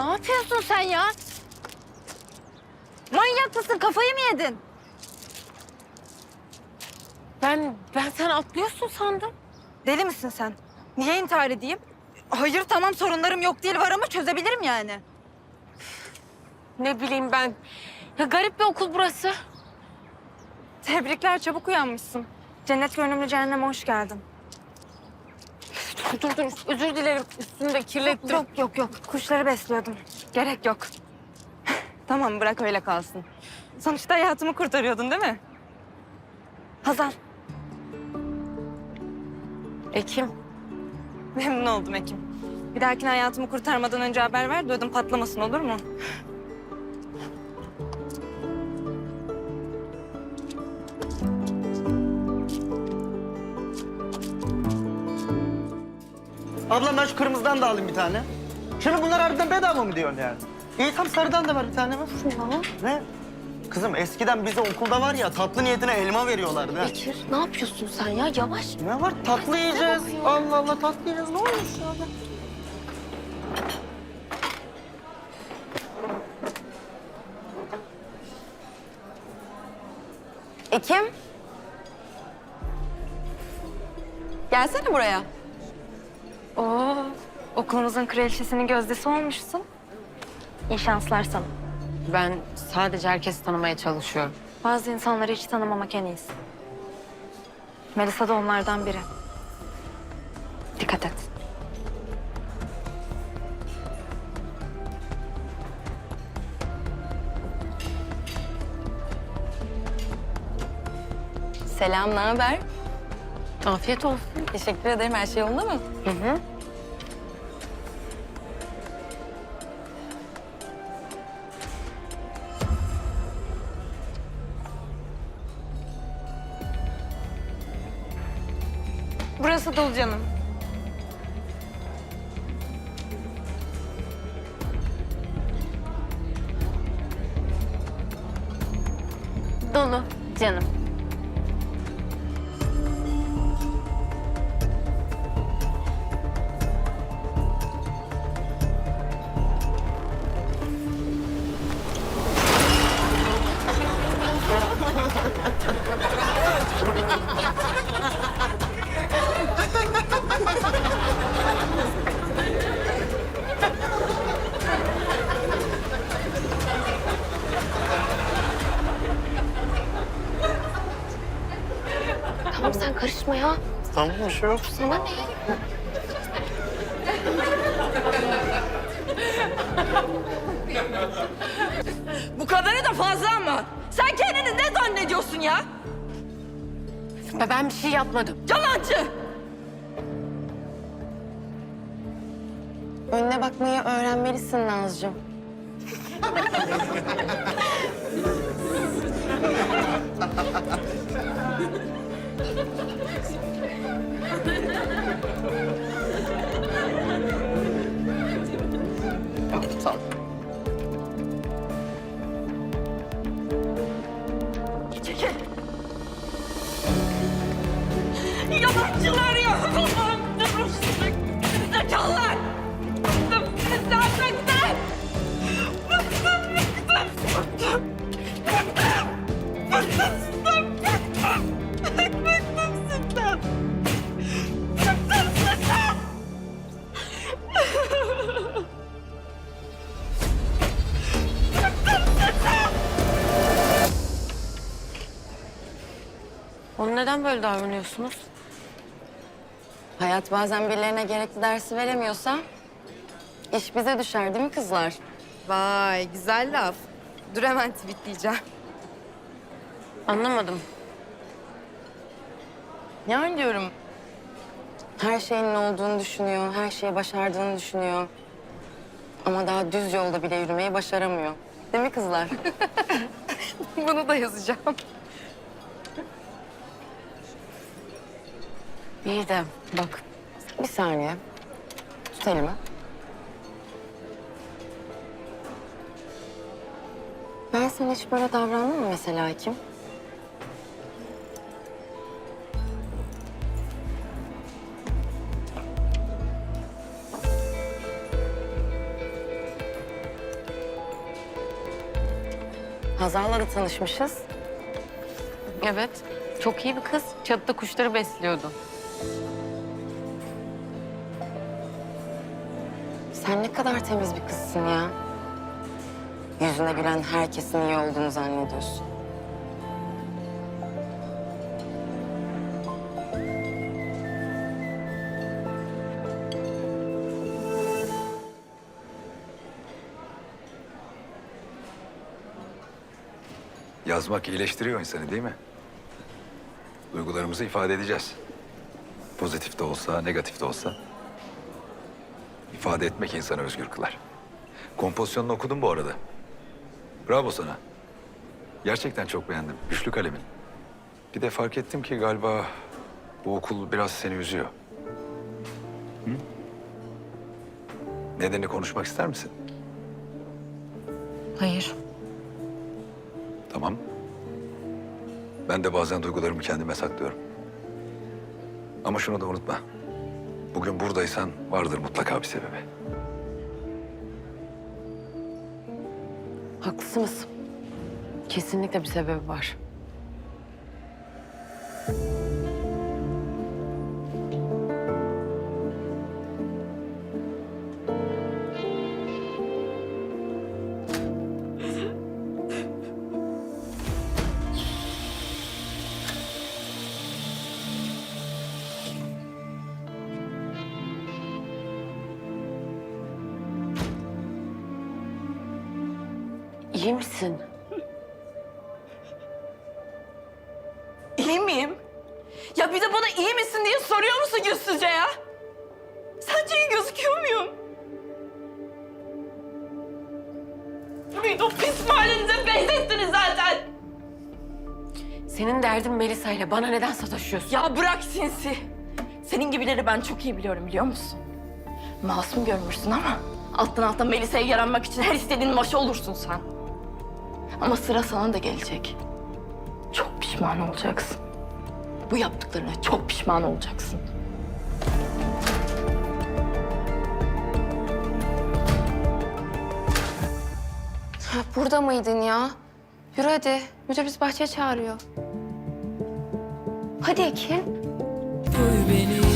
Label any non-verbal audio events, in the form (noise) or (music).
Ne yapıyorsun sen ya? Manyak mısın? Kafayı mı yedin? Ben, ben sen atlıyorsun sandım. Deli misin sen? Niye intihar edeyim? Hayır tamam sorunlarım yok değil var ama çözebilirim yani. Ne bileyim ben. Ya garip bir okul burası. Tebrikler çabuk uyanmışsın. Cennet gönlümlü cehenneme hoş geldin. Dur dur özür dilerim üstünü de kirlettim. Yok yok yok kuşları besliyordum. Gerek yok. (laughs) tamam bırak öyle kalsın. Sonuçta hayatımı kurtarıyordun değil mi? Hazal. Ekim. Memnun oldum Ekim. Bir dahakine hayatımı kurtarmadan önce haber ver de ödüm patlamasın olur mu? Ablam ben şu kırmızıdan da alayım bir tane. Şimdi bunlar harbiden bedava mı diyorsun yani? İyi tam sarıdan da ver bir tane var. Ne? Kızım eskiden bize okulda var ya tatlı niyetine elma veriyorlardı. ha. Bekir ne yapıyorsun sen ya yavaş. Ne var? Tatlı yiyeceğiz. Allah Allah tatlı yiyeceğiz. Ne olmuş ya? Ekim. Gelsene buraya. Oo, okulumuzun kraliçesinin gözdesi olmuşsun. İyi şanslar sana. Ben sadece herkesi tanımaya çalışıyorum. Bazı insanları hiç tanımamak en iyisi. Melisa da onlardan biri. Dikkat et. Selam, ne haber? Afiyet olsun. Teşekkür ederim. Her şey yolunda mı? Hı hı. Burası dolu canım. Dolu canım. Tamam sen karışma ya. Tamam bir şey yok. Sana ne? Bu kadarı da fazla ama. Sen kendini ne zannediyorsun ya? Ben- bir şey yapmadım. Yalancı! Önüne bakmayı öğrenmelisin Nazcığım. (laughs) Yalancılar ya! Allah'ım durursun! Zekalılar! Bıktım sizden bıktım! Bıktım, bıktım, bıktım! Bıktım! Bıktım sizden, bıktım! Bıktım sizden! Bıktım sizden! Bıktım sizden! Onu neden böyle davranıyorsunuz? Hayat bazen birilerine gerekli dersi veremiyorsa iş bize düşer değil mi kızlar? Vay güzel laf. Dur hemen tweetleyeceğim. Anlamadım. Yani diyorum her şeyin olduğunu düşünüyor, her şeyi başardığını düşünüyor. Ama daha düz yolda bile yürümeyi başaramıyor. Değil mi kızlar? (laughs) Bunu da yazacağım. İyi de bak bir saniye. Tut elimi. Ben sana hiç böyle davranmam mesela Hakim. Hazal'la da tanışmışız. Evet. Çok iyi bir kız. Çatıda kuşları besliyordu. Sen ne kadar temiz bir kızsın ya. Yüzüne gülen herkesin iyi olduğunu zannediyorsun. Yazmak iyileştiriyor insanı değil mi? Duygularımızı ifade edeceğiz. Pozitif de olsa, negatif de olsa. İfade etmek insanı özgür kılar. Kompozisyonunu okudum bu arada. Bravo sana. Gerçekten çok beğendim. Güçlü kalemin. Bir de fark ettim ki galiba bu okul biraz seni üzüyor. Hı? Nedenini konuşmak ister misin? Hayır. Tamam. Ben de bazen duygularımı kendime saklıyorum. Ama şunu da unutma. Bugün buradaysan vardır mutlaka bir sebebi. Haklısınız. Kesinlikle bir sebebi var. İyi misin? İyi miyim? Ya bir de bana iyi misin diye soruyor musun yüzsüzce ya? Sence iyi gözüküyor muyum? Beni o pis mahallenize benzettiniz zaten. Senin derdin Melisa ile bana neden sataşıyorsun? Ya bırak sinsi. Senin gibileri ben çok iyi biliyorum biliyor musun? Masum görmüşsün ama alttan alta Melisa'ya yaranmak için her istediğin maşa olursun sen. Ama sıra sana da gelecek. Çok pişman olacaksın. Bu yaptıklarına çok pişman olacaksın. Ha, burada mıydın ya? Yürü hadi. Müdür bizi bahçeye çağırıyor. Hadi Ekin. Duy beni